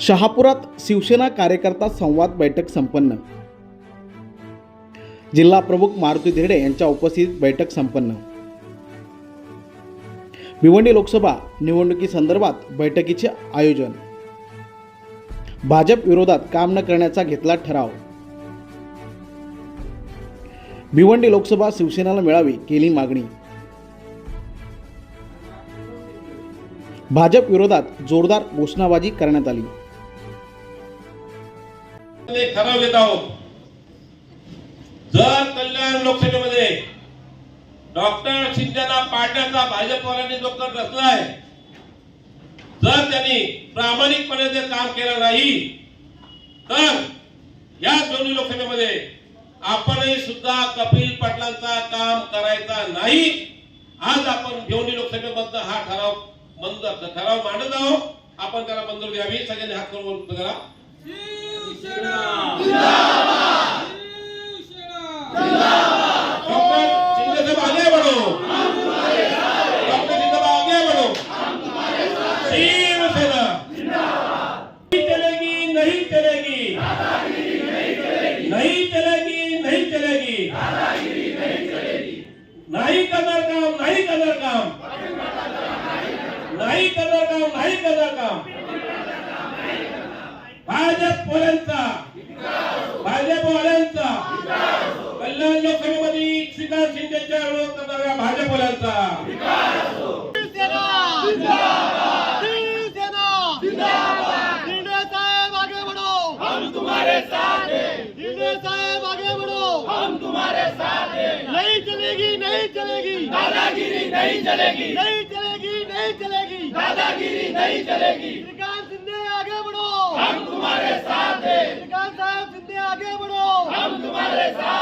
शहापुरात शिवसेना कार्यकर्ता संवाद बैठक संपन्न. जिल्हा प्रमुख मारुती धिरडे यांच्या उपस्थितीत बैठक संपन्न. भिवंडी लोकसभा निवडणुकीसंदर्भात बैठकीचे आयोजन. भाजप विरोधात काम न करण्याचा घेतला ठराव. भिवंडी लोकसभा शिवसेनेला मिळावी केली मागणी. भाजप विरोधात जोरदार घोषणाबाजी करण्यात आली. ठराव घेत आहोत. जर कल्याण लोकसभेमध्ये डॉक्टर शिंदेना पाडण्याचा भाजपवाल्यांनी जो कट रचलाय जर त्यांनी प्रामाणिकपणे जर काम केलं नाही तर या दोन्ही लोकसभेमध्ये आपणही सुद्धा कपिल पाटलांचा काम करायचा नाही. आज आपण दोन्ही लोकसभेबद्दल हा ठराव बंद ठराव मांडत आहोत. आपण त्याला मंजूर द्यावी. सगळ्यांनी हात करून करा नाही नहीं चलेगी नहीं नहीं चलेगी करणार काम नाही करणार काम नाही करणार काम नाही करणार काम भाजप पोल्यांचा भाजप वाल्यांचा. कल्याण लोकसभेमध्ये श्रीकांत शिंदेच्या विरोध करणाऱ्या भाजपवाल्यांचा शिवसेना जिंदाबाद शिंदे साहेब आगे बढ़ो हम तुम्हारे साथ हैं शिंदे साहेब आगे बढ़ो हम तुम्हारे साथ हैं नहीं चलेगी. नहीं चलेगी दादागिरी नहीं चलेगी. नहीं चलेगी नहीं चलेगी. दादागिरी नहीं चलेगी.